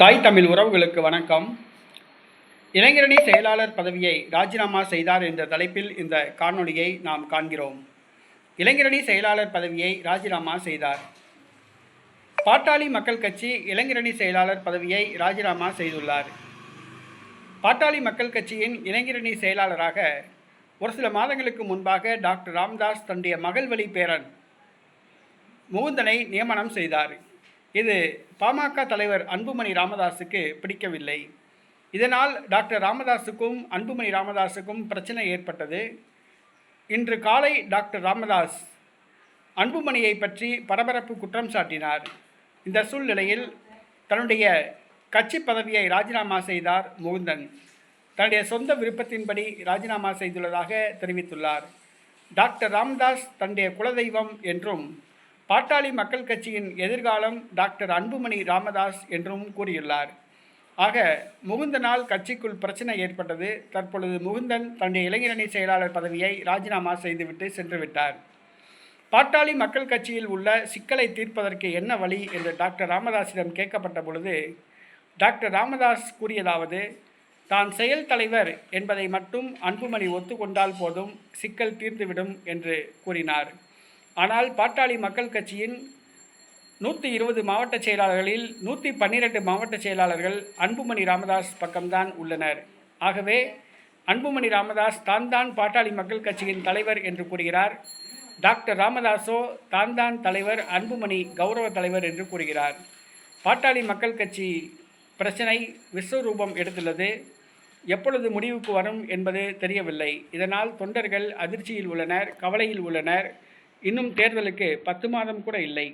தாய் தமிழ் உறவுகளுக்கு வணக்கம். இளைஞரணி செயலாளர் பதவியை ராஜினாமா செய்தார் என்ற தலைப்பில் இந்த காணொலியை நாம் காண்கிறோம். இளைஞரணி செயலாளர் பதவியை ராஜினாமா செய்தார். பாட்டாளி மக்கள் கட்சி இளைஞரணி செயலாளர் பதவியை ராஜினாமா செய்துள்ளார். பாட்டாளி மக்கள் கட்சியின் இளைஞரணி செயலாளராக ஒரு சில மாதங்களுக்கு முன்பாக டாக்டர் ராம்தாஸ் தன்னுடைய மகள் வழி பேரன் முகுந்தனை நியமனம் செய்தார். இது பாமக தலைவர் அன்புமணி ராமதாஸுக்கு பிடிக்கவில்லை. இதனால் டாக்டர் ராமதாஸுக்கும் அன்புமணி ராமதாஸுக்கும் பிரச்சனை ஏற்பட்டது. இன்று காலை டாக்டர் ராமதாஸ் அன்புமணியை பற்றி பரபரப்பு குற்றம் சாட்டினார். இந்த சூழ்நிலையில் தன்னுடைய கட்சி பதவியை ராஜினாமா செய்தார் முகுந்தன் தன்னுடைய சொந்த விருப்பத்தின்படி ராஜினாமா செய்துள்ளதாக தெரிவித்துள்ளார். டாக்டர் ராம்தாஸ் தன்னுடைய குலதெய்வம் என்றும் பாட்டாளி மக்கள் கட்சியின் எதிர்காலம் டாக்டர் அன்புமணி ராமதாஸ் என்றும் கூறியுள்ளார். ஆக முகுந்த நாள் கட்சிக்குள் பிரச்சனை ஏற்பட்டது. தற்பொழுது முகுந்தன் தன்னுடைய இளைஞரணி செயலாளர் பதவியை ராஜினாமா செய்துவிட்டு சென்றுவிட்டார். பாட்டாளி மக்கள் கட்சியில் உள்ள சிக்கலை தீர்ப்பதற்கு என்ன வழி என்று டாக்டர் ராமதாஸிடம் கேட்கப்பட்ட பொழுது டாக்டர் ராமதாஸ் கூறியதாவது தான் செயல் தலைவர் என்பதை மட்டும் அன்புமணி ஒத்துக்கொண்டால் போதும் சிக்கல் தீர்ந்துவிடும் என்று கூறினார். ஆனால் பாட்டாளி மக்கள் கட்சியின் நூற்றி இருபது மாவட்ட செயலாளர்களில் நூற்றி பன்னிரெண்டு மாவட்ட செயலாளர்கள் அன்புமணி ராமதாஸ் பக்கம்தான் உள்ளனர். ஆகவே அன்புமணி ராமதாஸ் தான் தான் பாட்டாளி மக்கள் கட்சியின் தலைவர் என்று கூறுகிறார். டாக்டர் ராமதாஸோ தான் தான் தலைவர் அன்புமணி கௌரவ தலைவர் என்று கூறுகிறார். பாட்டாளி மக்கள் கட்சி பிரச்சனை விஸ்வரூபம் எடுத்துள்ளது. எப்பொழுது முடிவுக்கு வரும் என்பது தெரியவில்லை. இதனால் தொண்டர்கள் அதிர்ச்சியில் உள்ளனர் கவலையில் உள்ளனர். இன்னும் தேர்தலுக்கு பத்து மாதம் கூட இல்லை.